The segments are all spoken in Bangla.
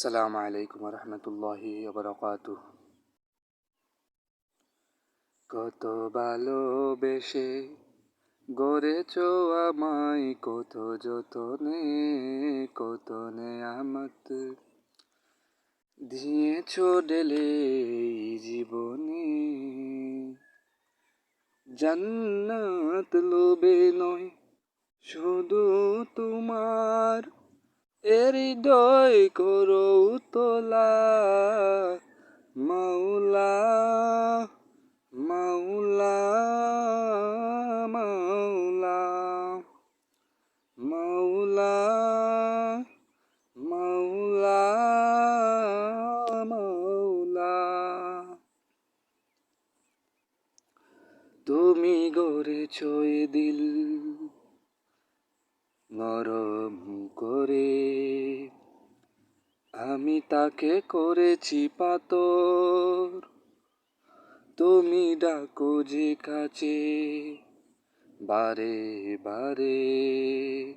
সালাম আলাইকুম রহমতুল্লাহি বরকাত কত ভালোবেসে গড়েছ আমায়, কত যতনে কত নে নেয়ামত দিয়েছ ডেলে জীবনে। জান্নাত লোবে নয়, শুধু তোমার হৃদয় করো তোলা মাওলা মাওলা মাওলা মাওলা মাওলা মাওলা। তুমি গড়েছ দিল নরম তাকে করেছি পাতর তুমি ডাকো যে কাছে, বারে বারে।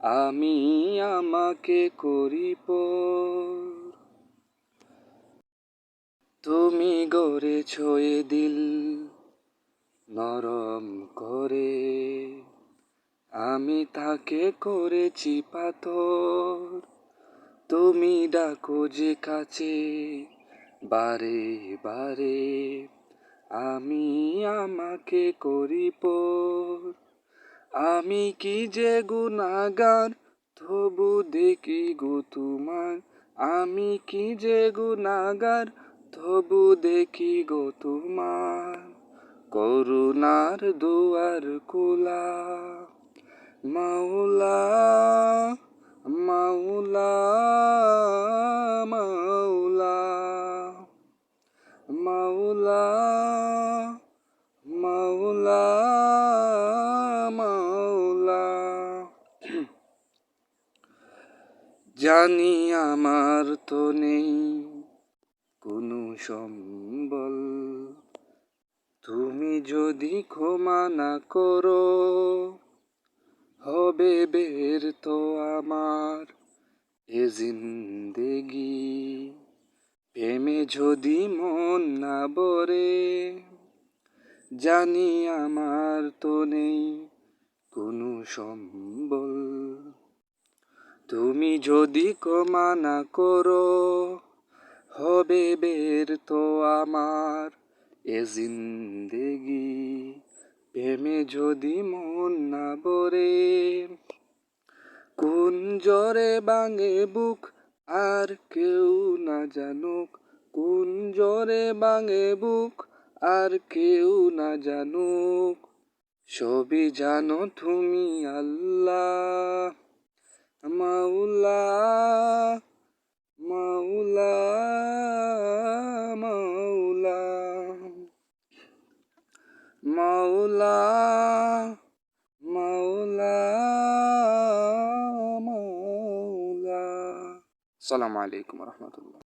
আমি আমাকে করি তুমি গড়েছ এ দিল নরম করে। আমি তাকে করেছি পাথর। তুমি ডাকো যে কাছে, বারে বারে আমি আমাকে করি পর। আমি কি যে গুনাগার, তবু দেখি গো তোমার। আমি কি যে গুনাগার, তবু দেখি গো তোমার। করুণার দুয়ার খোলা, মাওলা মাওলা মাওলা মাওলা। জানি আমার তো নেই কোনো সম্বল। তুমি যদি ক্ষমা না করো, হবে বের তো আমার এ জিন্দেগি। যদি মন না বরে জানি আমার তো নেই কোনো সম্বল। তুমি যদি কমানা করো, হবে বের তো আমার এ জিন্দেগি। প্রেমে যদি মন না বরে কোন জ্বরে বাঙে বুক আর কেউ না জানুক কোন জ্বরে বাঙে বুক আর কেউ না জানুক। সবই জানো তুমি আল্লাহ, মাওলা মাওলা মাওলা মাওলা মাওলা সালাম আলাইকুম রহমতুল্লাহ।